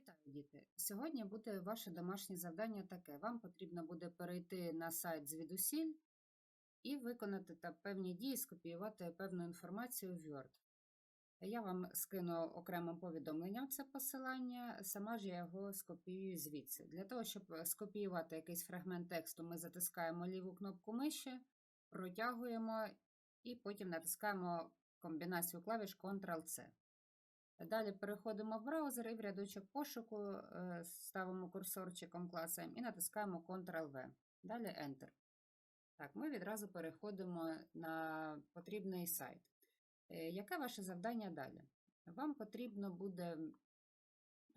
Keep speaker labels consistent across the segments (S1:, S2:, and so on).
S1: Вітаю, діти! Сьогодні буде ваше домашнє завдання таке. Вам потрібно буде перейти на сайт звідусіль і виконати та певні дії, скопіювати певну інформацію в Word. Я вам скину окремим повідомленням це посилання, сама ж я його скопіюю звідси. Для того, щоб скопіювати якийсь фрагмент тексту, ми затискаємо ліву кнопку миші, протягуємо і потім натискаємо комбінацію клавіш Ctrl-C. Далі переходимо в браузер і в рядочок пошуку е, ставимо курсорчиком класом і натискаємо Ctrl-V. Далі Enter. Так, ми відразу переходимо на потрібний сайт. Е, Яке ваше завдання далі? Вам потрібно буде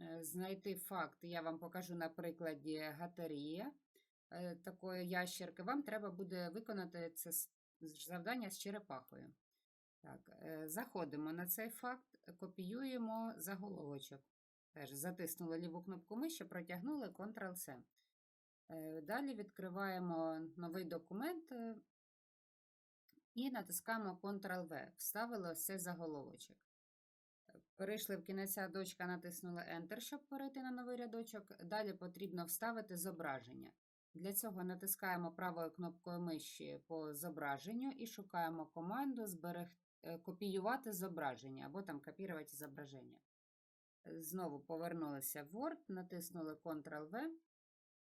S1: е, знайти факт, я вам покажу на прикладі гатерія е, такої ящерки. Вам треба буде виконати це завдання з черепахою. Так, е, заходимо на цей факт, копіюємо заголовочок. Теж затиснули ліву кнопку миші, протягнули Ctrl-C. Е, Далі відкриваємо новий документ е, і натискаємо Ctrl-V. Вставили ось заголовочок. Перейшли в кінець рядочка, натиснули Enter, щоб перейти на новий рядочок. Далі потрібно вставити зображення. Для цього натискаємо правою кнопкою миші по зображенню і шукаємо команду зберег... е, копіювати зображення або там копірувати зображення. Е, Знову повернулися в Word, натиснули Ctrl-V.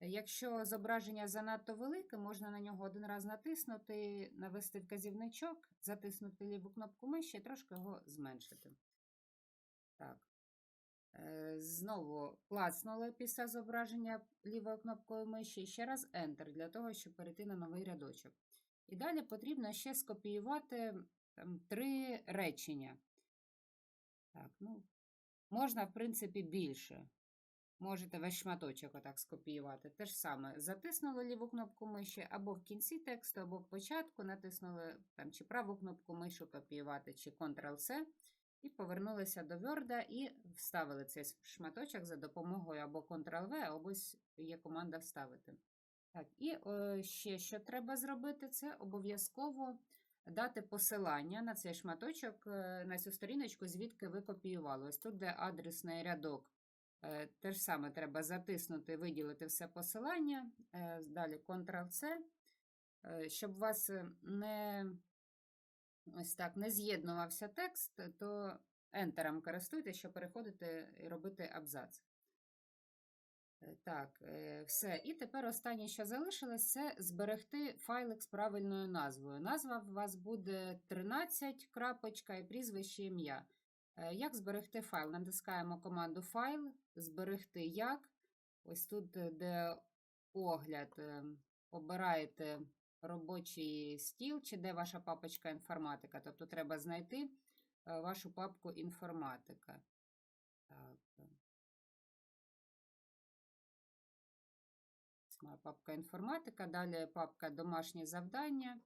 S1: Якщо зображення занадто велике, можна на нього один раз натиснути, навести вказівничок, затиснути ліву кнопку миші і трошки його зменшити. Так. Е, Знову клацнули після зображення лівою кнопкою миші і ще раз Enter для того, щоб перейти на новий рядочок. І далі потрібно ще скопіювати там, три речення. Так, ну, можна, в принципі, більше. Можете весь шматочок отак скопіювати. Те ж саме, затиснули ліву кнопку миші або в кінці тексту, або в початку, натиснули там, чи праву кнопку миші копіювати, чи Ctrl-C, і повернулися до Word і вставили цей шматочок за допомогою або Ctrl-V, або є команда вставити. Так, і е, ще що треба зробити, це обов'язково дати посилання на цей шматочок, е, на цю сторіночку, звідки ви копіювали. Ось тут, де адресний рядок. Е, Те ж саме треба затиснути, виділити все посилання, е, далі Ctrl-C, щоб у вас не ось так не з'єднувався текст, то Ентером користуйтесь, щоб переходити і робити абзац. Так, е, все. І тепер останнє, що залишилось, це зберегти файлик з правильною назвою. Назва у вас буде 13. крапочка і прізвище ім'я. Е, Як зберегти файл? Натискаємо команду файл, зберегти як. Ось тут, е, де огляд, обираєте робочий стіл, чи де ваша папочка інформатика. Тобто треба знайти вашу папку інформатика. Так. Моя папка інформатика, далі папка домашнє завдання.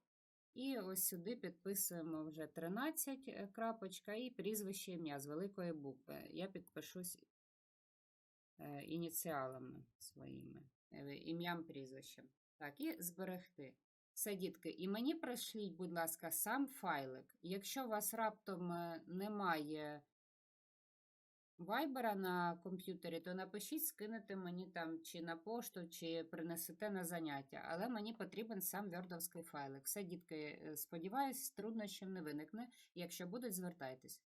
S1: І ось сюди підписуємо вже 13 е, крапочка і прізвище ім'я з великої букви. Я підпишусь е, ініціалами своїми, е, ім'ям прізвищем. Так, і зберегти. Все, дітки, і мені пришліть, будь ласка, сам файлик. Якщо у вас раптом немає вайбера на комп'ютері, то напишіть, скинете мені там чи на пошту, чи принесете на заняття. Але мені потрібен сам вердовський файлик. Все, дітки, е, сподіваюсь, труднощів не виникне. Якщо будуть, звертайтесь.